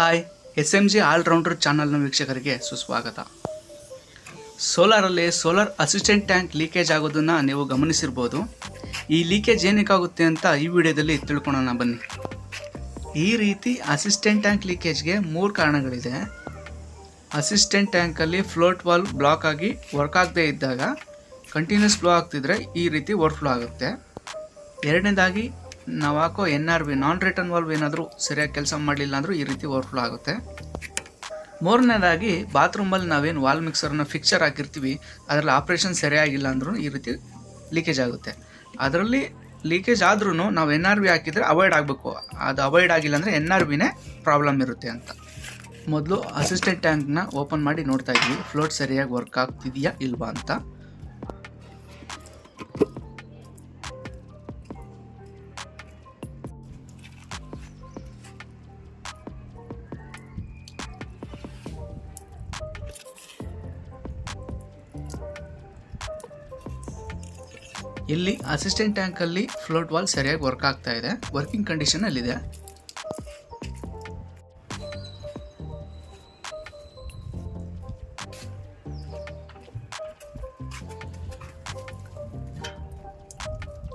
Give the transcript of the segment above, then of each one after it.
Hi S M G allrounder ಚಾನಲ್ನ ವೀಕ್ಷಕರಿಗೆ ಸುಸ್ವಾಗತ. ಸೋಲಾರಲ್ಲಿ ಸೋಲಾರ್ ಅಸಿಸ್ಟೆಂಟ್ ಟ್ಯಾಂಕ್ ಲೀಕೇಜ್ ಆಗೋದನ್ನು ನೀವು ಗಮನಿಸಿರ್ಬೋದು. ಈ ಲೀಕೇಜ್ ಏನಕ್ಕಾಗುತ್ತೆ ಅಂತ ಈ ವಿಡಿಯೋದಲ್ಲಿ ತಿಳ್ಕೊಳ್ಳೋಣ ಬನ್ನಿ. ಈ ರೀತಿ ಅಸಿಸ್ಟೆಂಟ್ ಟ್ಯಾಂಕ್ ಲೀಕೇಜ್ಗೆ ಮೂರು ಕಾರಣಗಳಿದೆ. ಅಸಿಸ್ಟೆಂಟ್ ಟ್ಯಾಂಕಲ್ಲಿ ಫ್ಲೋಟ್ ವಾಲ್ ಬ್ಲಾಕ್ ಆಗಿ ವರ್ಕ್ ಆಗದೇ ಇದ್ದಾಗ ಕಂಟಿನ್ಯೂಸ್ ಫ್ಲೋ ಆಗ್ತಿದ್ರೆ ಈ ರೀತಿ ಓವರ್ಫ್ಲೋ ಆಗುತ್ತೆ. ಎರಡನೇದಾಗಿ ನಾವು ಹಾಕೋ N R B non return valve ಏನಾದರೂ ಸರಿಯಾಗಿ ಕೆಲಸ ಮಾಡಲಿಲ್ಲ ಅಂದರೂ ಈ ರೀತಿ ಓವರ್ಫ್ಲೋ ಆಗುತ್ತೆ. ಮೂರನೇದಾಗಿ ಬಾತ್ರೂಮಲ್ಲಿ ನಾವೇನು ವಾಲ್ ಮಿಕ್ಸರ್ನ ಫಿಕ್ಚರ್ ಹಾಕಿರ್ತೀವಿ, ಅದರಲ್ಲಿ ಆಪ್ರೇಷನ್ ಸರಿಯಾಗಿಲ್ಲ ಅಂದ್ರೂ ಈ ರೀತಿ ಲೀಕೇಜ್ ಆಗುತ್ತೆ. ಅದರಲ್ಲಿ ಲೀಕೇಜ್ ಆದ್ರೂ ನಾವು ಎನ್ ಆರ್ ಬಿ ಹಾಕಿದರೆ ಅವಾಯ್ಡ್ ಆಗಬೇಕು. ಅದು ಅವಾಯ್ಡ್ ಆಗಿಲ್ಲ ಅಂದರೆ ಎನ್ ಆರ್ ಬಿನೇ ಪ್ರಾಬ್ಲಮ್ ಇರುತ್ತೆ ಅಂತ. ಮೊದಲು ಅಸಿಸ್ಟೆಂಟ್ ಟ್ಯಾಂಕ್ನ ಓಪನ್ ಮಾಡಿ ನೋಡ್ತಾ ಇದ್ವಿ. ಫ್ಲೋಟ್ ಸರಿಯಾಗಿ ವರ್ಕ್ ಆಗ್ತಿದೆಯಾ ಇಲ್ವಾ ಅಂತ. ಇಲ್ಲಿ ಅಸಿಸ್ಟೆಂಟ್ ಟ್ಯಾಂಕಲ್ಲಿ ಫ್ಲೋಟ್ ವಾಲ್ ಸರಿಯಾಗಿ ವರ್ಕ್ ಆಗ್ತಾ ಇದೆ. ವರ್ಕಿಂಗ್ ಕಂಡೀಷನಲ್ಲಿದೆ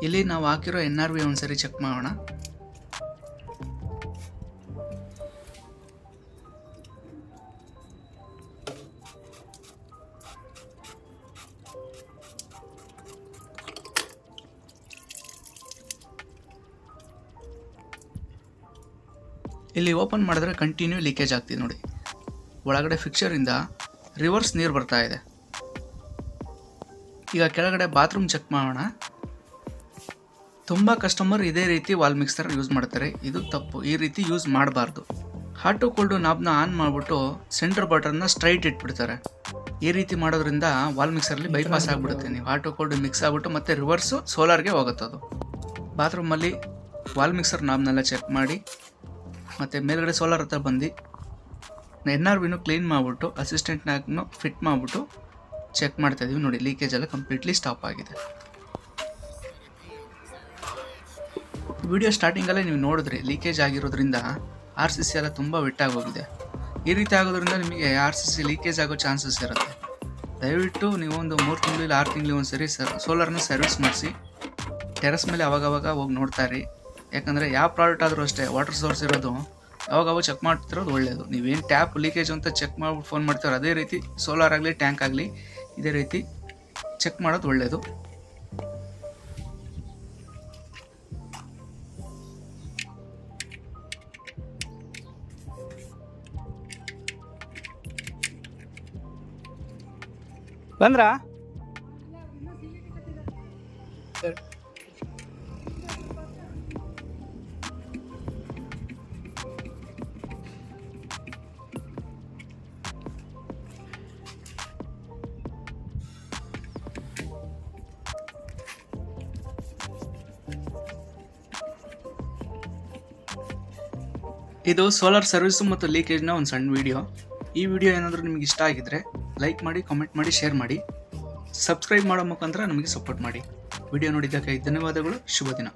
ಇಲ್ಲಿ ನಾವು ಹಾಕಿರೋ ಎನ್ ಆರ್ ವಿ ಒಂದ್ಸರಿ ಚೆಕ್ ಮಾಡೋಣ. ಇಲ್ಲಿ ಓಪನ್ ಮಾಡಿದ್ರೆ ಕಂಟಿನ್ಯೂ ಲೀಕೇಜ್ ಆಗ್ತಿದೆ ನೋಡಿ. ಒಳಗಡೆ ಫಿಕ್ಚರಿಂದ ರಿವರ್ಸ್ ನೀರು ಬರ್ತಾ ಇದೆ. ಈಗ ಕೆಳಗಡೆ ಬಾತ್ರೂಮ್ ಚೆಕ್ ಮಾಡೋಣ. ತುಂಬ ಕಸ್ಟಮರ್ ಇದೇ ರೀತಿ ವಾಲ್ ಮಿಕ್ಸರ್ ಯೂಸ್ ಮಾಡ್ತಾರೆ. ಇದು ತಪ್ಪು. ಈ ರೀತಿ ಯೂಸ್ ಮಾಡಬಾರ್ದು. ಹಾಟ್ ಟು ಕೋಲ್ಡು ನಾಬ್ನ ಆನ್ ಮಾಡಿಬಿಟ್ಟು ಸೆಂಟರ್ ಬಟನ್ನ ಸ್ಟ್ರೈಟ್ ಇಟ್ಬಿಡ್ತಾರೆ. ಈ ರೀತಿ ಮಾಡೋದ್ರಿಂದ ವಾಲ್ ಮಿಕ್ಸರ್ಲಿ ಬೈಪಾಸ್ ಆಗಿಬಿಡುತ್ತೆ. ನೀವು ಹಾಟ್ ಟು ಕೋಲ್ಡು ಮಿಕ್ಸ್ ಆಗ್ಬಿಟ್ಟು ಮತ್ತೆ ರಿವರ್ಸು ಸೋಲಾರ್ಗೆ ಹೋಗುತ್ತೆ ಅದು ಬಾತ್ರೂಮಲ್ಲಿ ವಾಲ್ ಮಿಕ್ಸರ್ ನಾಬ್ನೆಲ್ಲ ಚೆಕ್ ಮಾಡಿ. ಮತ್ತು ಮೇಲ್ಗಡೆ ಸೋಲಾರ್ ಹತ್ರ ಬಂದು ಎನ್ ಆರ್ ಬಿನೂ ಕ್ಲೀನ್ ಮಾಡಿಬಿಟ್ಟು ಅಸಿಸ್ಟೆಂಟ್ನಾಗೂ ಫಿಟ್ ಮಾಡಿಬಿಟ್ಟು ಚೆಕ್ ಮಾಡ್ತಾ ಇದೀವಿ. ನೋಡಿ ಲೀಕೇಜ್ ಎಲ್ಲ ಕಂಪ್ಲೀಟ್ಲಿ ಸ್ಟಾಪ್ ಆಗಿದೆ. ವಿಡಿಯೋ ಸ್ಟಾರ್ಟಿಂಗಲ್ಲೇ ನೀವು ನೋಡಿದ್ರಿ ಲೀಕೇಜ್ ಆಗಿರೋದ್ರಿಂದ ಆರ್ ಸಿ ಸಿ ಎಲ್ಲ ತುಂಬ ವಿಟ್ಟಾಗೋಗಿದೆ ಈ ರೀತಿ ಆಗೋದ್ರಿಂದ ನಿಮಗೆ ಆರ್ ಸಿ ಸಿ ಲೀಕೇಜ್ ಆಗೋ ಚಾನ್ಸಸ್ ಇರುತ್ತೆ. ದಯವಿಟ್ಟು ನೀವು ಒಂದು ಮೂರು ತಿಂಗಳು ಇಲ್ಲ ಆರು ತಿಂಗಳು ಒಂದು ಸರಿ ಸರ್ ಸೋಲಾರ್ನ ಸರ್ವಿಸ್ ಮಾಡಿಸಿ. ಟೆರಸ್ ಮೇಲೆ ಅವಾಗವಾಗ ಹೋಗಿ ನೋಡ್ತಾ ಯಾಕಂದರೆ ಯಾವ ಪ್ರಾಡಕ್ಟ್ ಆದರೂ ಅಷ್ಟೇ ವಾಟರ್ ಸೋರ್ಸ್ ಇರೋದು, ಅವಾಗ ಚೆಕ್ ಮಾಡ್ತಿರೋದು ಒಳ್ಳೆಯದು ನೀವೇನು ಟ್ಯಾಪ್ ಲೀಕೇಜ್ ಅಂತ ಚೆಕ್ ಮಾಡ್ಬಿಟ್ಟು ಫೋನ್ ಮಾಡ್ತೀರೋ ಅದೇ ರೀತಿ ಸೋಲಾರ್ ಆಗಲಿ ಟ್ಯಾಂಕ್ ಆಗಲಿ, ಇದೇ ರೀತಿ ಚೆಕ್ ಮಾಡೋದು ಒಳ್ಳೆಯದು ಬಂದ್ರಾ? ಇದು ಸೋಲಾರ್ ಸರ್ವಿಸ್ ಮತ್ತು ಲೀಕೇಜ್ನ ಒಂದು ಸಣ್ಣ ವಿಡಿಯೋ ಈ ವಿಡಿಯೋ ಏನಾದರೂ ನಿಮಗೆ ಇಷ್ಟ ಆಗಿದ್ರೆ ಲೈಕ್ ಮಾಡಿ ಕಾಮೆಂಟ್ ಮಾಡಿ ಶೇರ್ ಮಾಡಿ. ಸಬ್ಸ್ಕ್ರೈಬ್ ಮಾಡೋ ಮುಖಾಂತರ ನಮಗೆ ಸಪೋರ್ಟ್ ಮಾಡಿ. ವಿಡಿಯೋ ನೋಡಿದ್ದಕ್ಕೆ ಧನ್ಯವಾದಗಳು. ಶುಭ ದಿನ